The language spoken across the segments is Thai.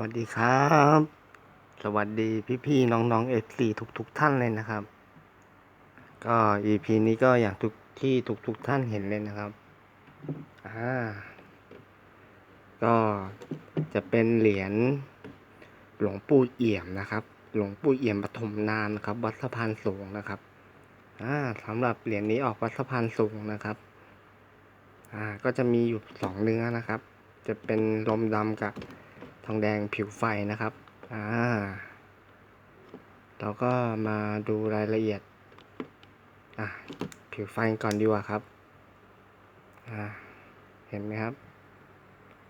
วัสดีครับ สวัสดีพี่ๆน้องๆเอซีทุกๆท่านเลยนะครับ ก็ EP นี้ก็อย่างทุกที่ทุกๆท่านเห็นเลยนะครับอ่าก็จะเป็นเหรียญหลวงปู่เอี่ยมนะครับ หลวงปู่เอี่ยมปฐมนามนะครับ วัดสะพานสูงนะครับอ่าสำหรับเหรียญนี้ออกวัดสะพานสูงนะครับอ่าก็จะมีอยู่สองเนื้อนะครับ จะเป็นลมดำกับ ทองแดงผิวไฟนะครับ อ่า เราก็มาดูรายละเอียด อะ ผิวไฟก่อนดีกว่าครับ อ่า เห็นไหมครับ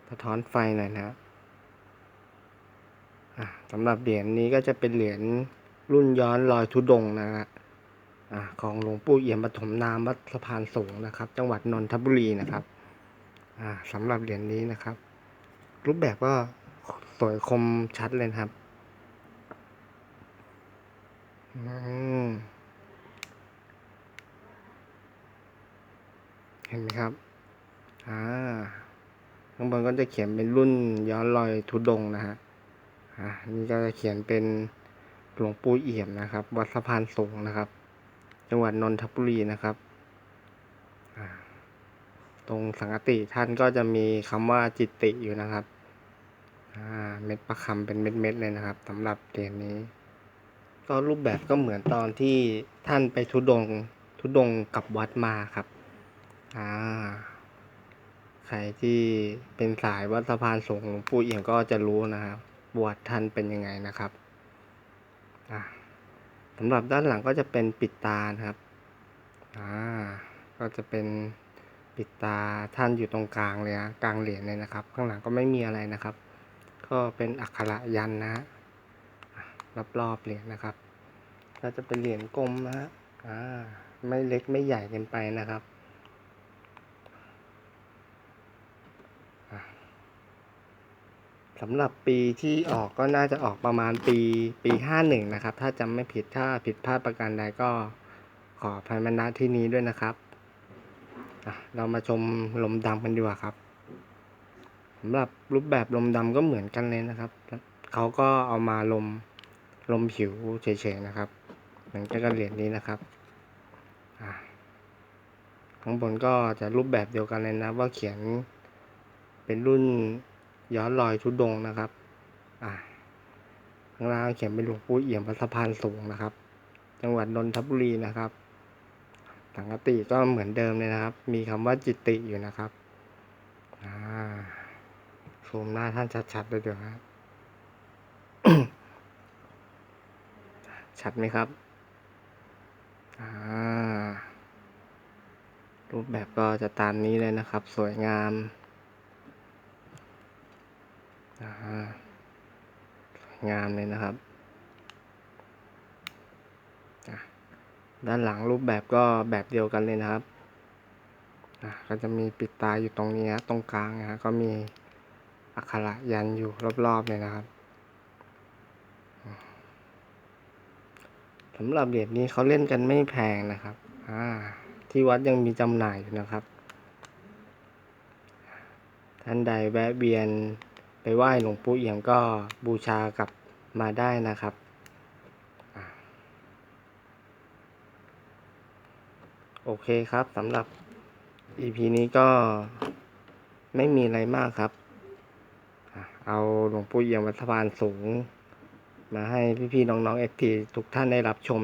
สะท้อนไฟหน่อยนะครับอะสำหรับเหรียญนี้ก็จะเป็นเหรียญรุ่นย้อนรอยทุดงนะฮะอ่าของหลวงปู่เอี่ยมปฐมนามวัดสะพานสูงนะครับ จังหวัดนนทบุรีนะครับอ่าสำหรับเหรียญนี้นะครับ รูปแบบก็ สวยคมชัดเลยครับเห็นไหมครับ อ่า ข้างบนก็จะเขียนเป็นรุ่นย้อนรอยทุดงนะฮะ อ่า นี่ก็จะเขียนเป็นหลวงปู่เอี่ยมนะครับ วัดสะพานสูงนะครับ จังหวัดนนทบุรีนะครับอ่าตรงสังกติท่านก็จะมีคำว่าจิตติอยู่นะครับ เม็ดประคำเป็นเม็ดๆเลยนะครับสำหรับเหรียญนี้ ก็รูปแบบก็เหมือนตอนที่ท่านไปทุดงทุดงกับวัดมาครับอ่าใครที่เป็นสายวัดสะพานสูงหลวงปู่เอี่ยมก็จะรู้นะครับบวชท่านเป็นยังไงนะครับอ่าสำหรับด้านหลังก็จะเป็นปิดตานะครับอ่าก็จะเป็นปิดตาท่านอยู่ตรงกลางเลยนะกลางเหรียญเลยนะครับ ข้างหลังก็ไม่มีอะไรนะครับ ก็เป็นอักขระยันนะฮะรอบๆเหรียญนะครับ ก็จะเป็นเหรียญกลมนะฮะอ่าไม่เล็กไม่ใหญ่เกินไปนะครับสำหรับปีที่ออกก็น่าจะออกประมาณปีปีห้าหนึ่งนะครับ ถ้าจำไม่ผิดถ้าผิดพลาดประการใดก็ขออภัยมาณที่นี้ด้วยนะครับอะเรามาชมลมดำกันดีกว่าครับำหรับรูปแบบลมดำก็เหมือนกันเลยนะครับ เขาก็เอามาลมลมผิวเฉยๆนะครับ เหมือนกักับเหรียญนี้นะครับข้างบนก็จะรูปแบบเดียวกันเลยนะ ว่าเขียนเป็นรุ่นย้อนรอยทุดงนะครับ อะข้างล่างเขียนเป็นหลวงปู่เอี่ยมวัดสะพานสูงนะครับ จังหวัดนนทบุรีนะครับสังกติก็เหมือนเดิมเลยนะครับ มีคำว่าจิตติอยู่นะครับ อ่า ซูมหน้าท่านชัดๆเลยเดี๋ยวครับชัดไหมครับ อ่า รูปแบบก็จะตามนี้เลยนะครับ สวยงาม อ่า สวยงามเลยนะครับ ด้านหลังรูปแบบก็แบบเดียวกันเลยนะครับ ก็จะมีปิดตาอยู่ตรงนี้นะตรงกลางนะฮะก็มี อักขระยันอยู่รอบๆเลยนะครับสำหรับเหรียญนี้เขาเล่นกันไม่แพงนะครับอ่าที่วัดยังมีจำหน่ายอยู่นะครับ ท่านใดแวะเวียนไปไหว้หลวงปู่เอี่ยมก็บูชากลับมาได้นะครับอโอเคครับสำหรับ EP นี้ก็ไม่มีอะไรมากครับ เอาหลวงปู่เอี่ยมวัดสะพานสูง มาให้พี่ๆน้องๆเอฟทีทุกท่านได้รับชม